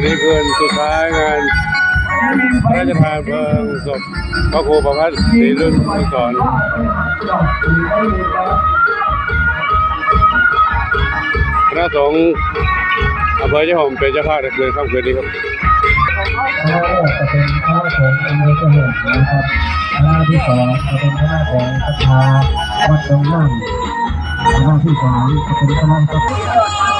ันนี้คืนสุดท้ายงานพระราชทานเพลิงศพพระครูประพัฒน์ศรีรุ่นสุสอนคณะสงฆ์อำเภอเจ้าหอมเป็นเจ้าภาพในคืนค่ำคืนนี้ครับคณะแรกจะเป็นคณะของอำเภอเจริญนะครับคณะที่สองจะเป็นคณะของศรัทธาวัดดงนั่งคณะที่สามจะเป็นคณะศรัทธา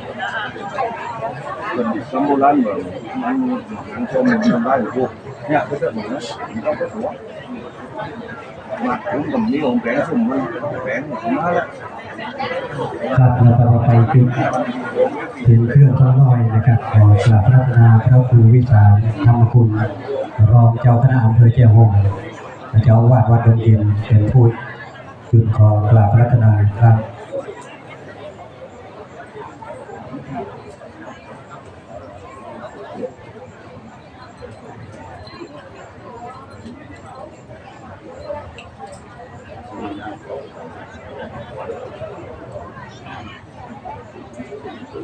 สมุรันเหมือนมันมันชมมันได้พวกเนี่ยก็จะเหมือนนะมันต้องไปหัวมาถึงกับนี้องแผงสุ่มมันแผงมาแล้วครับเราต่อไปคือถึงเครื่องข้าวน้อยนะครับขอกราบพระนาพระครูวิสารธรรมคุณ รองเจ้าคณะอำเภอเจียงหงเจ้าอาวาดวัดดงเย็นเป็นผู้จุดขอกราบพระนาครับ เราเลยหนึ่งจะมา สั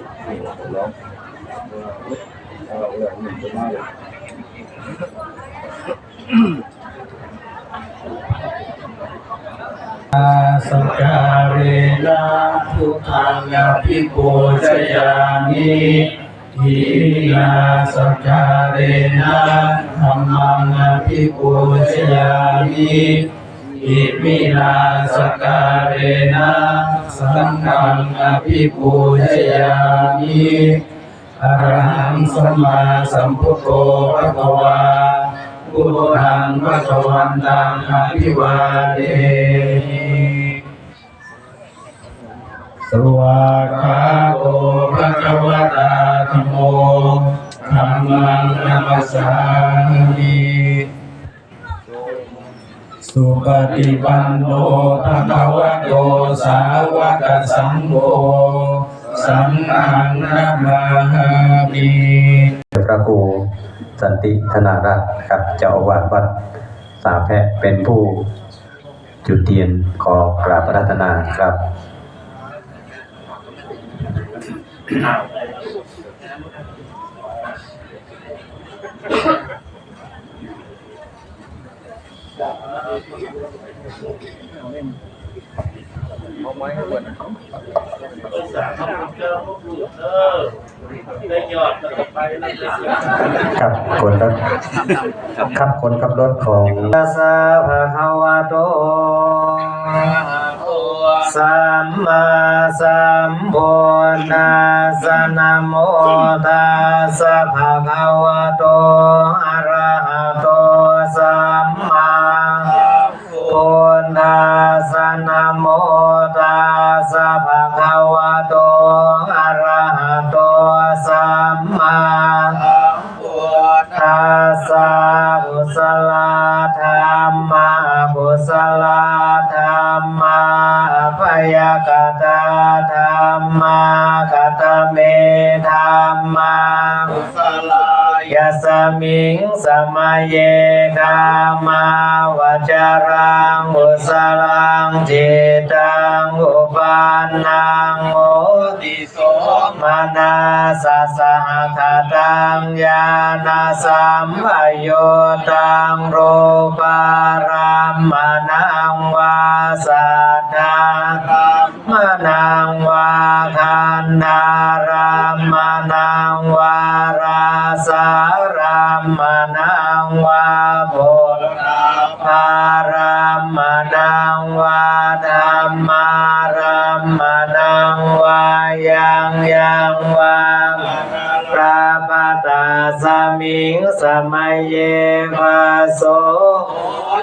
งการเรนะทุกังอภิปูชยามิทีนาสังการเรนะธรรมังอภิปูชยามิ อิมินาสการเรนะสังฆังอภิปูชยามิอรหังสัมมาสัมพุทโธภะคะวาพุทธังพระสวันตังอภิวาเทสวากขาโตภะคะวตาธโมธัมมังนัมสสามิ สุปฏิปันโนภะคะวะโตสาวกสังโฆสังฆังนามามิพระครูสันติธนารัตน์ครับเจ้าอาวาสวัดสาแพะเป็นผู้จุดเทียนขอกราบพระรัตนาครับ เอาไม้ให้เปิดได้ยอดต่อไปแล้วจะครับคนรถครับคนขับรถของตัสสะภะควะโตสัมมาสัมพุทธัสสะนะโมตัสสะภะคะวะโต มัยเยกามาวจารังอุสลังจิตังอุปานังโมติโสมานาสสหคตังญาณสัมปโยตังโรปารามนังวาสัทธามนังวาคันธารามนังวาราสา เยวาโส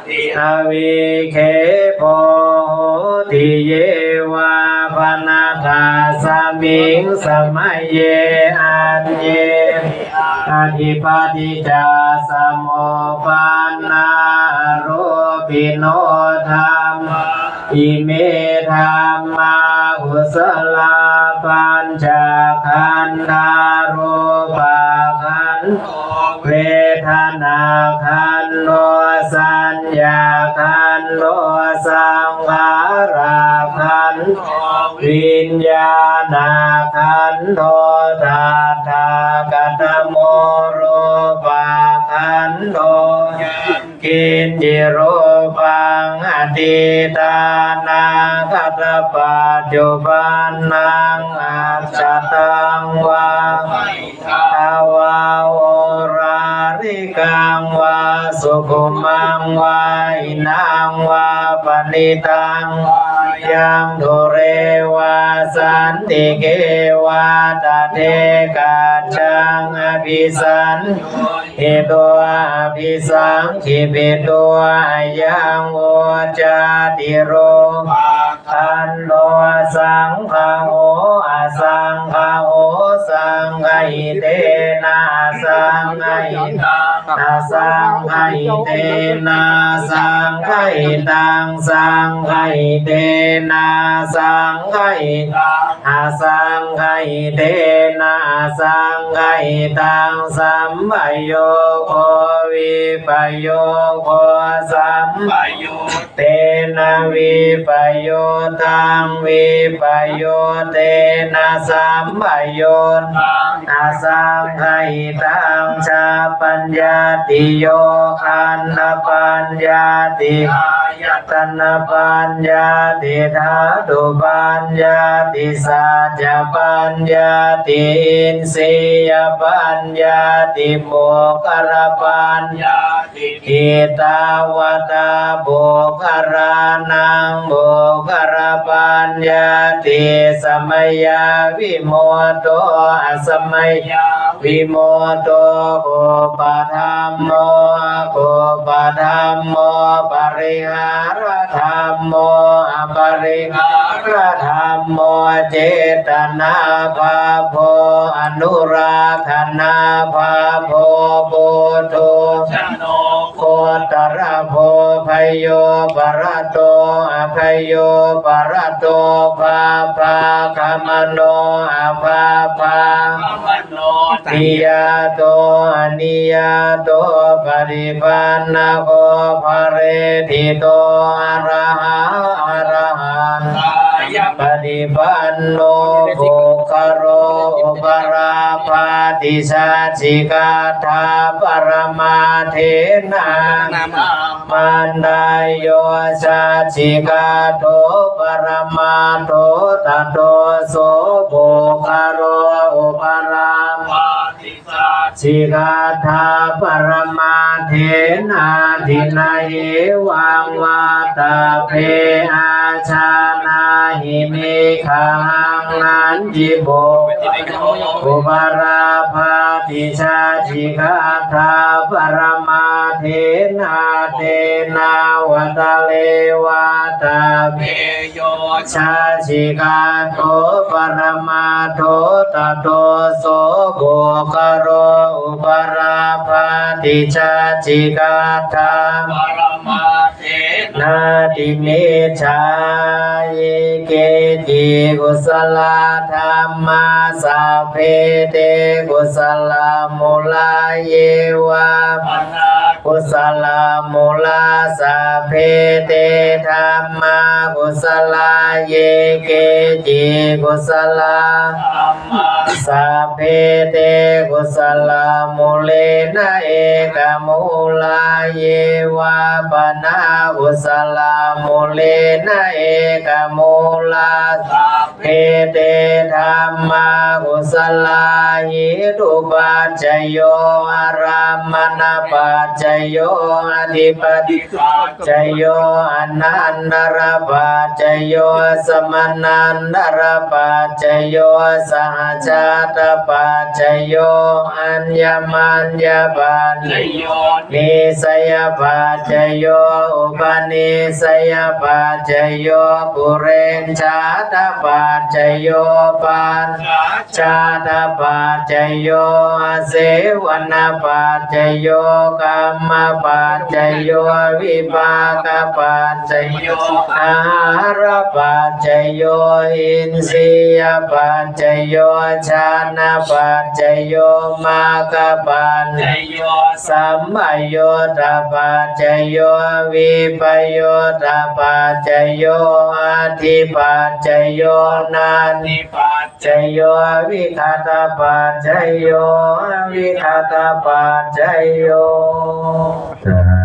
ติอวิเคโพติเยวาพนาทาสมิงสมัยเยอันเยอธิปติจาสมโมปันนารูปิโนธรรมอิเมธรรมาอุสลาปัญจขันธารูปขันธ์ เวทนาขันโนสัญญาขันโนสังขาราขันโนวิญญาณขันโนธาตากตโมโรปาขันโนกินจิโรปังอดีตานาคตปัจจุบันนังอัจตังวา สุขุมังวาอินังวาปณิตังยังทุเรวาสันติเกวาตเทกัจจังอภิสันหิตัวอภิสังขิปิตัวยังโอจาติโรอันโนสังฆาโอ นาสังไคเตนาสังไคตังสังไคเตนาสังไคตัง อาสังฆาอิเตนะสังฆาอิตังสัมปโยโควิปโยโคสัมปโยเตนะวิปโยตังวิปโยเตนะสัมปโยนาสังไคตังชาปัญญาติโยคันนปัญญาติยตันปัญญาติธาตุปัญญาติสจจปัญญาติอินทรียปัญญาติโมกขปัญญาอิตาวตาบุคารานังบุคารปัญญาติสมัยยาวิโมโตอสมัยยาวิโมโตโกปะธรรมโมโกปะธรรมโมปริหารธรรมโมอปริหาร ธรรมโมเจตนาภาโพอนุราธนาภาโพปุถุชโนโคตรโพพโยปรโตอภโยปรโตภาภาคมโนอภาภามโนนิยาโตอนิยาโตปริปันนะโกภเรติโตอะระหะอะระหันกาย ปฏิปันโนโภคโรโอติชาชิกาธาปรมาเทนามันไดโยชาชิกาโทปรมาโทตโตโสโภคโรุปรามาติชาชิกาธาปรมาเทนาทินาเยวังวาตาเพอาชา เมขังนันจิโบอุปราภาติชาชิกาธาปรมาเทนาเทนาวัตเลวาตาเมโยชาชิกาโตปรมาโทตโตโสโภคโรอุปราภาติชาชิกาธาปรมาเท นาติเมชายเกจิกุสลธรรมาสาเพเตกุสลมุลาเยวะ กุสลมุลาสาเพเตธรรมากุสลาเยเกจิกุสลาสาเพเตกุสลมุเลนะเอกมุลาเยวะปนากุสลมุเลนะเอกมุลาสาเพเตธรรมากุสลาหิตุปัจโยอารามณปัจโยอธิปติปัจจโยอนันตรปัจจโยสมนันตรปัจจโยสหชาตปัจจโยอัญญมัญญปัจจโยนิสยปัจจโยอุปนิสยปัจจโยปุเรนชาตปัจจโยปัญชาตปัจจโยเสวนปัจจโยกรรมมปัจจโยวิปากปัจจโยอาหารปัจจโยอินทรียปัจจโยชานะปัจจโยมาคปัจจโยสัมปโยตปัจจโยวิปโยตปัจจโยอาทิปัจจโยนานิปัจจโยวิคตปัจจโยวิคตปัจจโย哦。